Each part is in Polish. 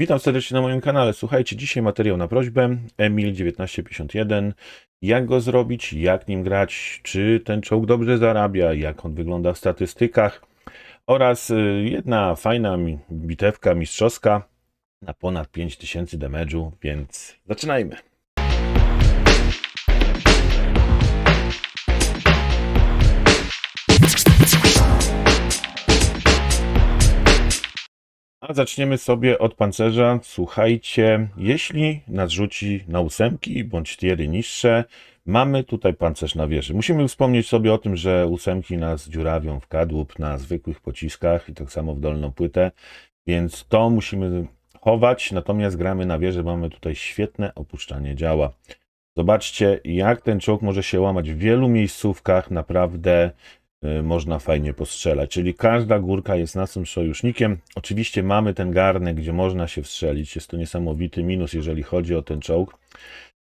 Witam serdecznie na moim kanale. Słuchajcie, dzisiaj materiał na prośbę Emil1951. Jak go zrobić, jak nim grać, czy ten czołg dobrze zarabia, jak on wygląda w statystykach oraz y, jedna fajna bitewka mistrzowska na ponad 5000 damage'u, więc zaczynajmy. A zaczniemy sobie od pancerza. Słuchajcie, jeśli nas rzuci na ósemki bądź tiery niższe, mamy tutaj pancerz na wieży. Musimy wspomnieć sobie o tym, że ósemki nas dziurawią w kadłub na zwykłych pociskach i tak samo w dolną płytę, więc to musimy chować, natomiast gramy na wieży, mamy tutaj świetne opuszczanie działa. Zobaczcie, jak ten czołg może się łamać w wielu miejscówkach, naprawdę można fajnie postrzelać. Czyli każda górka jest naszym sojusznikiem. Oczywiście mamy ten garnek, gdzie można się wstrzelić. Jest to niesamowity minus, jeżeli chodzi o ten czołg,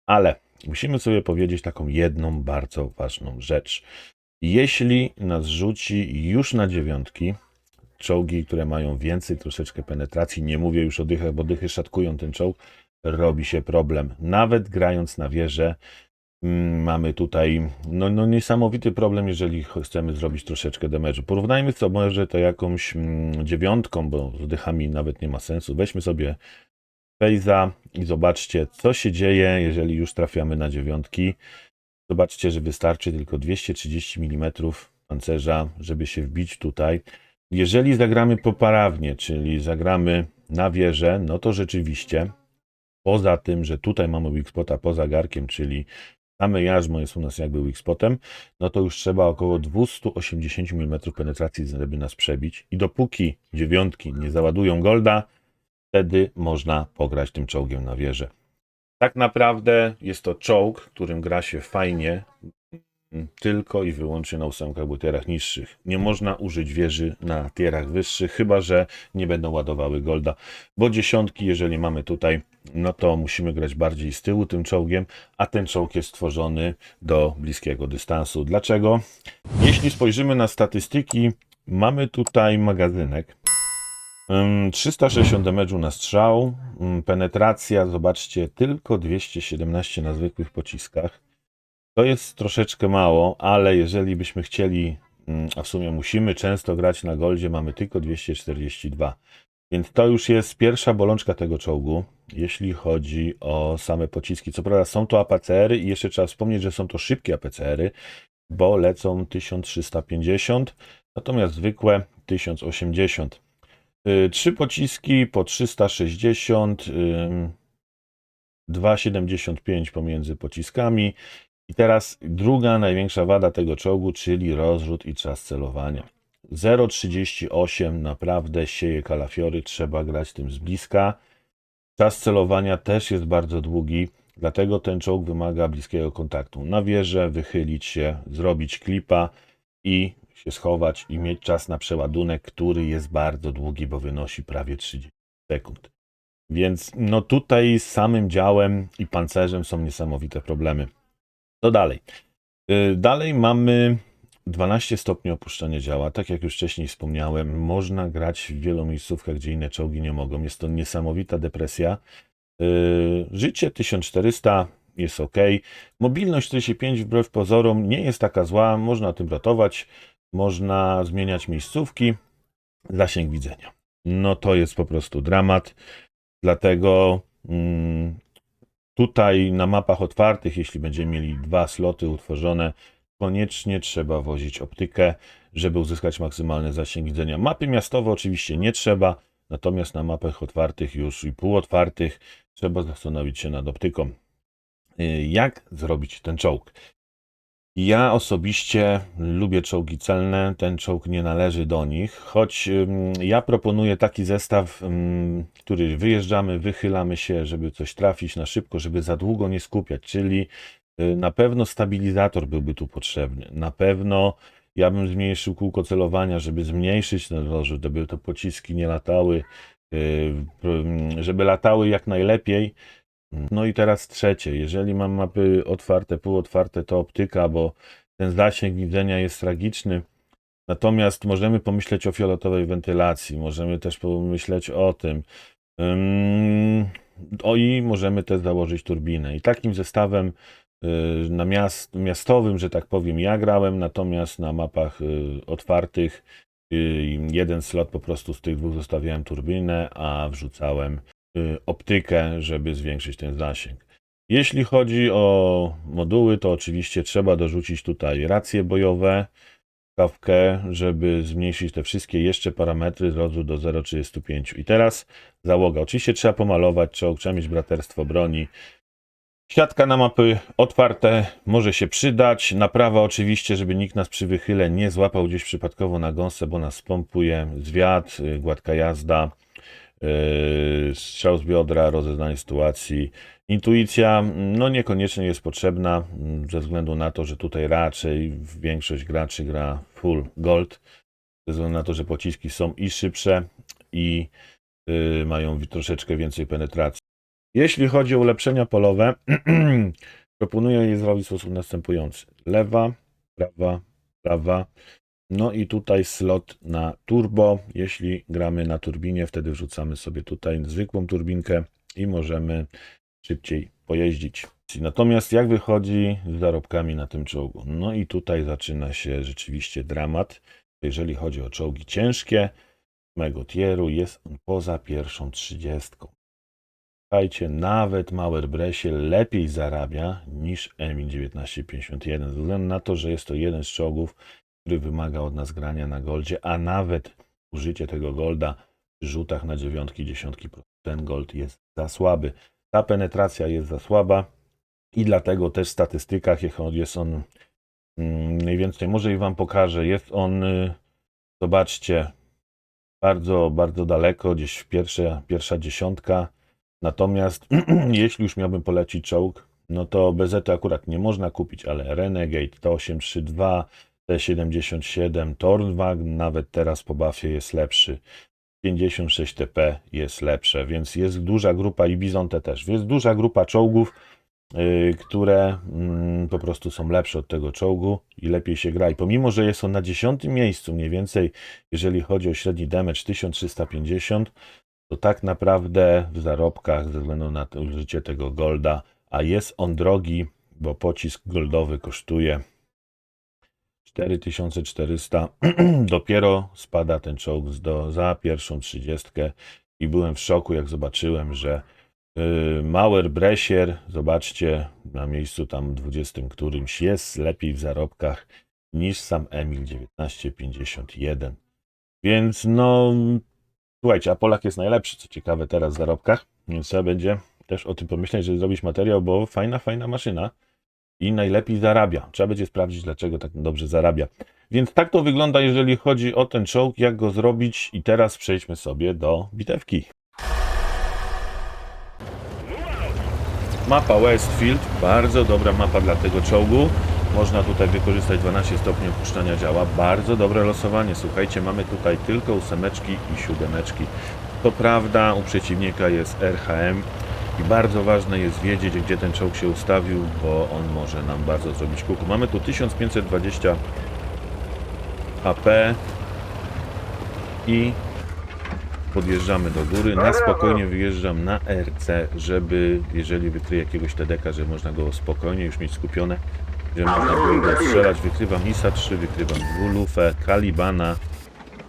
ale musimy sobie powiedzieć taką jedną bardzo ważną rzecz. Jeśli nas rzuci już na dziewiątki, czołgi, które mają więcej troszeczkę penetracji, nie mówię już o dychach, bo dychy szatkują ten czołg, robi się problem. Nawet grając na wieżę, Mamy tutaj no, no niesamowity problem, jeżeli ch- chcemy zrobić troszeczkę damage'u. Porównajmy to może to jakąś mm, dziewiątką, bo z dychami nawet nie ma sensu. Weźmy sobie Fejza i zobaczcie, co się dzieje, jeżeli już trafiamy na dziewiątki. Zobaczcie, że wystarczy tylko 230 mm pancerza, żeby się wbić tutaj. Jeżeli zagramy poprawnie, czyli zagramy na wieżę, no to rzeczywiście poza tym, że tutaj mamy weak spota poza garkiem, czyli same jarzmo jest u nas jakby weak spotem, no to już trzeba około 280 mm penetracji, żeby nas przebić. I dopóki dziewiątki nie załadują golda, wtedy można pograć tym czołgiem na wieżę. Tak naprawdę jest to czołg, którym gra się fajnie, tylko i wyłącznie na ósemkach bądź tierach niższych. Nie można użyć wieży na tierach wyższych, chyba że nie będą ładowały golda. Bo dziesiątki, jeżeli mamy tutaj, no to musimy grać bardziej z tyłu tym czołgiem, a ten czołg jest stworzony do bliskiego dystansu. Dlaczego? Jeśli spojrzymy na statystyki, mamy tutaj magazynek. Ym, 360 damage'u na strzał, penetracja, zobaczcie, tylko 217 na zwykłych pociskach. To jest troszeczkę mało, ale jeżeli byśmy chcieli, ym, a w sumie musimy często grać na goldzie, mamy tylko 242. Więc to już jest pierwsza bolączka tego czołgu, jeśli chodzi o same pociski. Co prawda są to APCR-y i jeszcze trzeba wspomnieć, że są to szybkie APCR-y, bo lecą 1350, natomiast zwykłe 1080. Y, Trzy pociski po 360, ym, 2,75 pomiędzy pociskami. I teraz druga największa wada tego czołgu, czyli rozrzut i czas celowania. 0,38 naprawdę sieje kalafiory, trzeba grać tym z bliska. Czas celowania też jest bardzo długi, dlatego ten czołg wymaga bliskiego kontaktu. Na wieżę, wychylić się, zrobić klipa i się schować i mieć czas na przeładunek, który jest bardzo długi, bo wynosi prawie 30 sekund. Więc no tutaj z samym działem i pancerzem są niesamowite problemy. To dalej. Y, Dalej mamy 12 stopni opuszczania działa. Tak jak już wcześniej wspomniałem, można grać w wielu miejscówkach, gdzie inne czołgi nie mogą. Jest to niesamowita depresja. Y, Życie 1400 jest ok. Mobilność 45 wbrew pozorom nie jest taka zła. Można tym ratować. Można zmieniać miejscówki. Zasięg widzenia. No to jest po prostu dramat. Dlatego mm, tutaj na mapach otwartych, jeśli będziemy mieli dwa sloty utworzone, koniecznie trzeba wozić optykę, żeby uzyskać maksymalny zasięg widzenia. Mapy miastowe oczywiście nie trzeba, natomiast na mapach otwartych już i półotwartych trzeba zastanowić się nad optyką. Y, Jak zrobić ten czołg? Ja osobiście lubię czołgi celne, ten czołg nie należy do nich, choć ja proponuję taki zestaw, który wyjeżdżamy, wychylamy się, żeby coś trafić na szybko, żeby za długo nie skupiać, czyli y, na pewno stabilizator byłby tu potrzebny, na pewno ja bym zmniejszył kółko celowania, żeby zmniejszyć ten rozrzut, żeby te pociski nie latały, y, żeby latały jak najlepiej, no i teraz trzecie, jeżeli mam mapy otwarte, półotwarte, to optyka, bo ten zasięg widzenia jest tragiczny. Natomiast możemy pomyśleć o fioletowej wentylacji, możemy też pomyśleć o tym, Ym, O i możemy też założyć turbinę. I takim zestawem y, na miast, miastowym, że tak powiem, ja grałem, natomiast na mapach y, otwartych y, jeden slot po prostu z tych dwóch zostawiałem turbinę, a wrzucałem optykę, żeby zwiększyć ten zasięg. Jeśli chodzi o moduły, to oczywiście trzeba dorzucić tutaj racje bojowe, kawkę, żeby zmniejszyć te wszystkie jeszcze parametry z rozu do 0,35. I teraz załoga. Oczywiście trzeba pomalować czołg, trzeba mieć braterstwo broni. Siatka na mapy otwarte może się przydać. Naprawa oczywiście, żeby nikt nas przy wychyle nie złapał gdzieś przypadkowo na gąsce, bo nas spompuje. Zwiat, y, gładka jazda, strzał z biodra, rozeznanie sytuacji. Intuicja, no niekoniecznie jest potrzebna, mm, ze względu na to, że tutaj raczej większość graczy gra full gold, ze względu na to, że pociski są i szybsze, i y, mają troszeczkę więcej penetracji. Jeśli chodzi o ulepszenia polowe, proponuję je zrobić w sposób następujący. Lewa, prawa, prawa. No i tutaj slot na turbo. Jeśli gramy na turbinie, wtedy wrzucamy sobie tutaj zwykłą turbinkę i możemy szybciej pojeździć. Natomiast jak wychodzi z zarobkami na tym czołgu? No i tutaj zaczyna się rzeczywiście dramat. Jeżeli chodzi o czołgi ciężkie, mego tieru jest on poza pierwszą trzydziestką. Słuchajcie, nawet Mauer Bresie lepiej zarabia niż Emil 1951, ze względu na to, że jest to jeden z czołgów, który wymaga od nas grania na goldzie, a nawet użycie tego golda w rzutach na dziewiątki, dziesiątki, ten gold jest za słaby. Ta penetracja jest za słaba i dlatego też w statystykach jest on mm, mniej więcej, może i wam pokażę, jest on, y, zobaczcie, bardzo, bardzo daleko, gdzieś w pierwsze, pierwsza dziesiątka. Natomiast jeśli już miałbym polecić czołg, no to BZ akurat nie można kupić, ale Renegade T832, T77, Tornwag nawet teraz po buffie jest lepszy. 56 TP jest lepsze, więc jest duża grupa i Bizonte też. Jest duża grupa czołgów, yy, które mm, po prostu są lepsze od tego czołgu i lepiej się gra. I pomimo, że jest on na 10 miejscu mniej więcej, jeżeli chodzi o średni damage 1350, to tak naprawdę w zarobkach ze względu na użycie tego golda, a jest on drogi, bo pocisk goldowy kosztuje 4400, dopiero spada ten czołg do, za pierwszą trzydziestkę i byłem w szoku, jak zobaczyłem, że yy, Mauer Bresier, zobaczcie, na miejscu tam 20 którymś jest lepiej w zarobkach niż sam Emil 1951. Więc no, słuchajcie, a Polak jest najlepszy, co ciekawe teraz w zarobkach, więc trzeba będzie też o tym pomyśleć, żeby zrobić materiał, bo fajna, fajna maszyna i najlepiej zarabia. Trzeba będzie sprawdzić, dlaczego tak dobrze zarabia. Więc tak to wygląda, jeżeli chodzi o ten czołg, jak go zrobić. I teraz przejdźmy sobie do bitewki. Mapa Westfield, bardzo dobra mapa dla tego czołgu. Można tutaj wykorzystać 12 stopni opuszczania działa. Bardzo dobre losowanie. Słuchajcie, mamy tutaj tylko ósemeczki i siódemeczki. To prawda, u przeciwnika jest RHM i bardzo ważne jest wiedzieć, gdzie ten czołg się ustawił, bo on może nam bardzo zrobić kuku. Mamy tu 1520 HP i podjeżdżamy do góry. Na spokojnie wyjeżdżam na RC, żeby jeżeli wykryje jakiegoś TDK, że można go spokojnie już mieć skupione, że można było go strzelać. Wykrywam ISA 3, wykrywam dwulufę, Kalibana.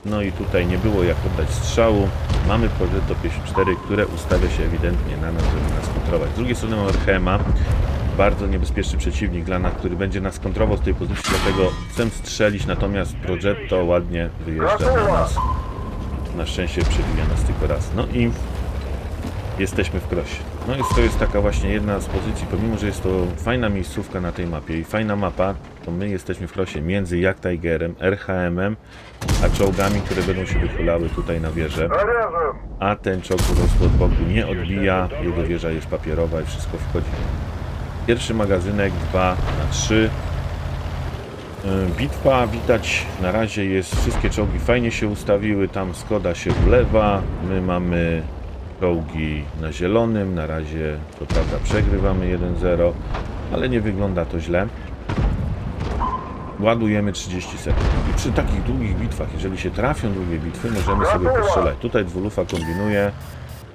No i tutaj nie było jak oddać strzału. Mamy Progetto 54, które ustawia się ewidentnie na nas, żeby nas kontrolować. Z drugiej strony mamy RHMA, bardzo niebezpieczny przeciwnik dla nas, który będzie nas kontrolował z tej pozycji, dlatego chcę strzelić, natomiast Progetto ładnie wyjeżdża na nas. Na szczęście przebija nas tylko raz. No i jesteśmy w krosie. No i to jest taka właśnie jedna z pozycji, pomimo, że jest to fajna miejscówka na tej mapie i fajna mapa, to my jesteśmy w krosie między Jak Tigerem, RHM-em, a czołgami, które będą się wychylały tutaj na wieżę. A ten czołg po prostu od boku nie odbija, jego wieża jest papierowa i wszystko wchodzi. Pierwszy magazynek 2 na 3 E, Bitwa widać na razie jest, wszystkie czołgi fajnie się ustawiły, tam Skoda się ulewa, my mamy czołgi na zielonym, na razie to prawda przegrywamy 1-0, ale nie wygląda to źle. Ładujemy 30 sekund. I przy takich długich bitwach, jeżeli się trafią długie bitwy, możemy sobie postrzelać. Tutaj dwulufa kombinuje,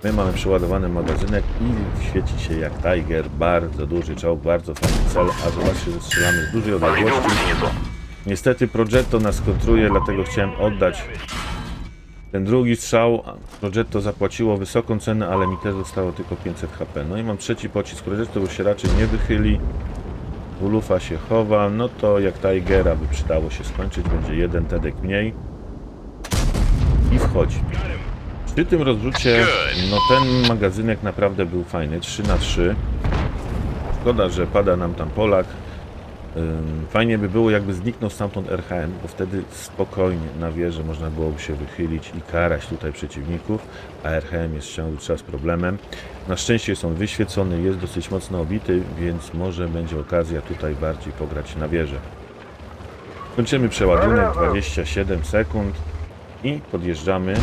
My mamy przeładowany magazynek i świeci się jak Tiger, bardzo duży czołg, bardzo fajny cel, a zobaczcie, że strzelamy z dużej odległości. Niestety Progetto nas kontruje, dlatego chciałem oddać ten drugi strzał. Progetto zapłaciło wysoką cenę, ale mi też zostało tylko 500 HP. No i mam trzeci pocisk Progetto, bo się raczej nie wychyli. Wulufa się chowa, no to jak Tigera by przydało się skończyć, będzie jeden tedek mniej. I wchodzi. Przy tym rozrzucie, no ten magazynek naprawdę był fajny, 3 na 3 Szkoda, że pada nam tam Polak. Fajnie by było, jakby zniknął stamtąd RHM, bo wtedy spokojnie na wieży można byłoby się wychylić i karać tutaj przeciwników, a RHM jest ciągle czas problemem. Na szczęście jest on wyświecony, jest dosyć mocno obity, więc może będzie okazja tutaj bardziej pograć na wieżę. Kończymy przeładunek 27 sekund i podjeżdżamy.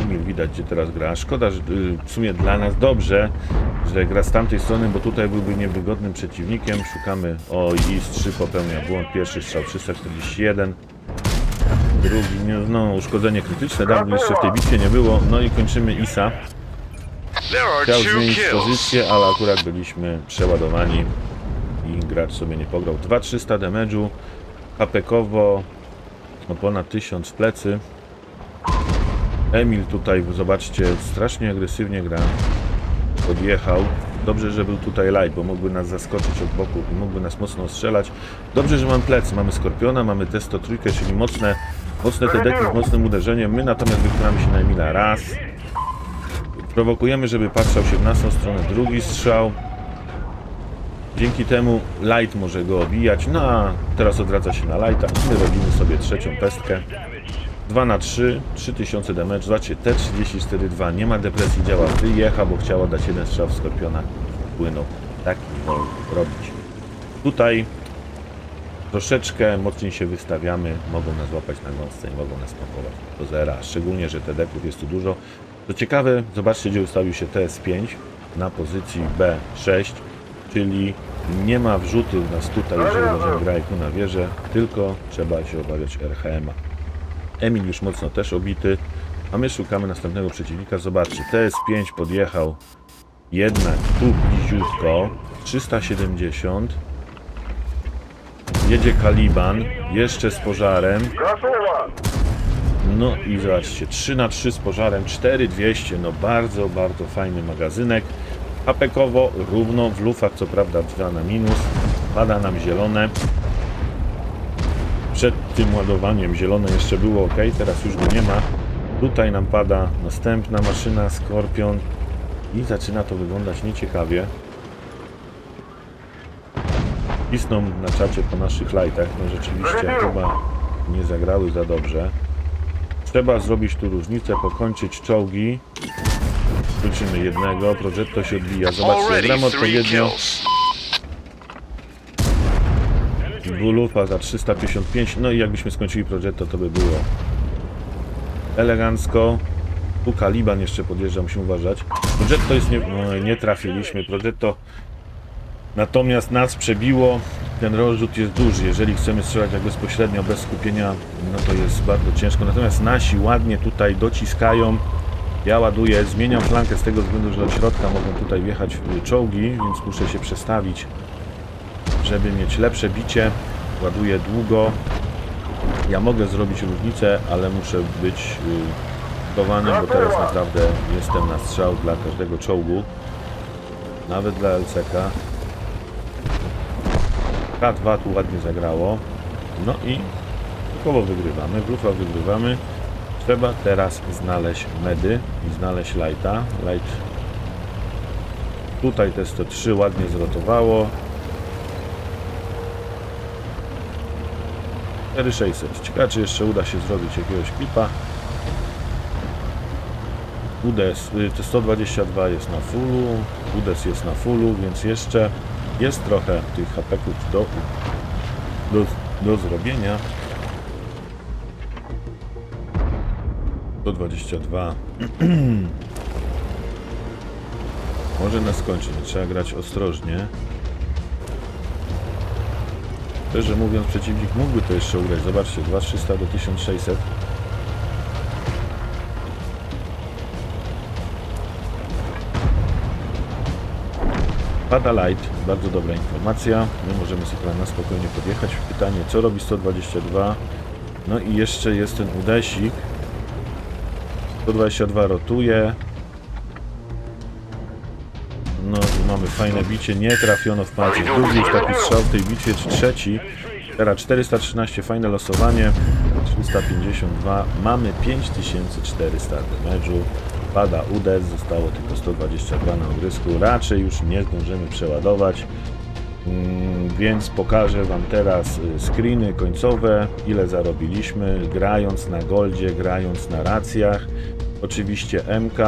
Emil widać, gdzie teraz gra. Szkoda, że y, w sumie dla nas dobrze, że gra z tamtej strony, bo tutaj byłby niewygodnym przeciwnikiem. Szukamy. O, IS-3 popełnia błąd. Pierwszy strzał 341. Drugi, no, uszkodzenie krytyczne. Dawno jeszcze w tej bitwie nie było. No i kończymy ISA. Chciał zmienić pozycję, ale akurat byliśmy przeładowani i gracz sobie nie pograł. 2300 damage'u, hapekowo, no ponad 1000 w plecy. Emil tutaj, zobaczcie, strasznie agresywnie gra. Podjechał. Dobrze, że był tutaj light, bo mógłby nas zaskoczyć od boku i mógłby nas mocno strzelać. Dobrze, że mam plecy. Mamy Skorpiona, mamy Testo trójkę, czyli mocne, mocne te deki z mocnym uderzeniem. My natomiast wychylamy się na Emila raz. Prowokujemy, żeby patrzał się w naszą stronę drugi strzał. Dzięki temu light może go obijać. No a teraz odradza się na lighta. My robimy sobie trzecią pestkę. 2 na 3, 3000 damage. Zobaczcie, T34-2 nie ma depresji, działa. Wyjecha, bo chciała dać jeden strzał w Skorpiona. Płynął. Tak wolno robić. Tutaj troszeczkę mocniej się wystawiamy. Mogą nas łapać na gąsce i mogą nas pompować do zera. Szczególnie, że TD-ków jest tu dużo. Co ciekawe, zobaczcie, gdzie ustawił się TS5 na pozycji B6, czyli nie ma wrzutów nas tutaj, jeżeli będziemy grać tu na wieżę, tylko trzeba się obawiać RHM-a. Emil już mocno też obity, a my szukamy następnego przeciwnika. Zobaczcie, TS5 podjechał jednak tu bliziutko, 370. Jedzie Kaliban, jeszcze z pożarem. No i zobaczcie, 3 na 3 z pożarem, 4200, no bardzo, bardzo fajny magazynek. Hapekowo równo, w lufach co prawda 2 na minus, pada nam zielone. Przed tym ładowaniem zielone jeszcze było ok, teraz już go nie ma. Tutaj nam pada następna maszyna, Skorpion i zaczyna to wyglądać nieciekawie. Pisną na czacie po naszych lajtach, no rzeczywiście chyba nie zagrały za dobrze. Trzeba zrobić tu różnicę, pokończyć czołgi. Kończymy jednego, Progetto się odbija. Zobaczcie, gram odpowiednio. Bulufa za 355. No i jakbyśmy skończyli Progetto, to by było elegancko. Tu Kaliban jeszcze podjeżdża, musimy uważać. Progetto jest nie, no, nie trafiliśmy. Natomiast nas przebiło. Ten rozrzut jest duży. Jeżeli chcemy strzelać jak bezpośrednio, bez skupienia, no to jest bardzo ciężko. Natomiast nasi ładnie tutaj dociskają. Ja ładuję, zmieniam flankę z tego względu, że od środka mogą tutaj wjechać czołgi, więc muszę się przestawić żeby mieć lepsze bicie, ładuję długo. Ja mogę zrobić różnicę, ale muszę być y, gotowany, bo teraz naprawdę jestem na strzał dla każdego czołgu. Nawet dla LCK. K2 tu ładnie zagrało. No i koło wygrywamy, grupa wygrywamy. Trzeba teraz znaleźć medy i znaleźć lighta. Light tutaj te 103 ładnie zrotowało. 4600. Ciekawe, czy jeszcze uda się zrobić jakiegoś klipa. UDES, y, to 122 jest na fullu, UDES jest na fullu, więc jeszcze jest trochę tych hapeków do, do, do zrobienia. 122. Może nas skończyć, trzeba grać ostrożnie. Szczerze mówiąc, przeciwnik mógłby to jeszcze ugrać. Zobaczcie, 2300 do 1600. Pada light, bardzo dobra informacja. My możemy sobie na spokojnie podjechać. Pytanie, co robi 122? No i jeszcze jest ten udesik. 122 rotuje, mamy fajne bicie, nie trafiono w palce. Drugi już taki strzał w tej bitwie, czy trzeci. Teraz 413, fajne losowanie. 352, mamy 5400 damage'u. Pada udes, zostało tylko 122 na ogrysku. Raczej już nie zdążymy przeładować. Mm, Więc pokażę Wam teraz y, screeny końcowe, ile zarobiliśmy grając na goldzie, grając na racjach. Oczywiście MK,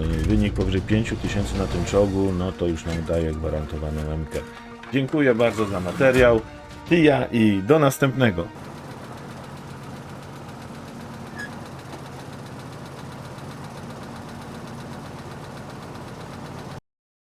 wynik powyżej 5000 na tym czołgu, no to już nam daje gwarantowaną MK. Dziękuję bardzo za materiał. Tija i do następnego.